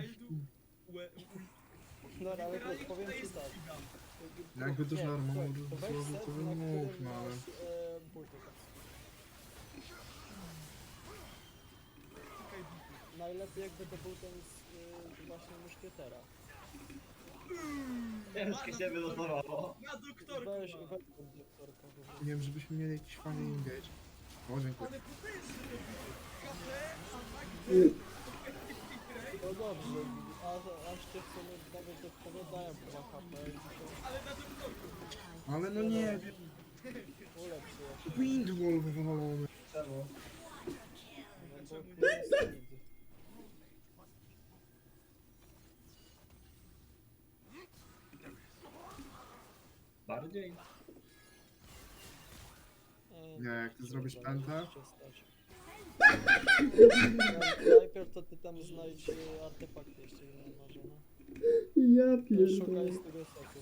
Wildu... Łe... Dobra, ale Generalnie powiem tutaj ci jest tak. giga. Jakby to Nie, żarmo słuchaj, to weź słowo, set, to na którym ale... masz, e. Czekaj. Najlepiej jakby to był ten z, e, właśnie muszkietera. Ciężkie się wylosowało. Na doktorku Weź, ma. weź. Nie wiem, żebyśmy mieli jakiś fajny engage. O, dziękuję. Ale potężny to był. KP, atak, No dobrze, a, aż cię w sumie nawet odpowiadają po HP i to ale na doktorku. Ale no nie wiem. ulepszy jak Windwall wywalony. Czemu? no, bo. Bardziej? Nie, jak ty zrobisz pętę? Najpierw to ty tam znajdź e, artefakty jeszcze inne może, no. Ja Szukaj pierdolę. z tego soku.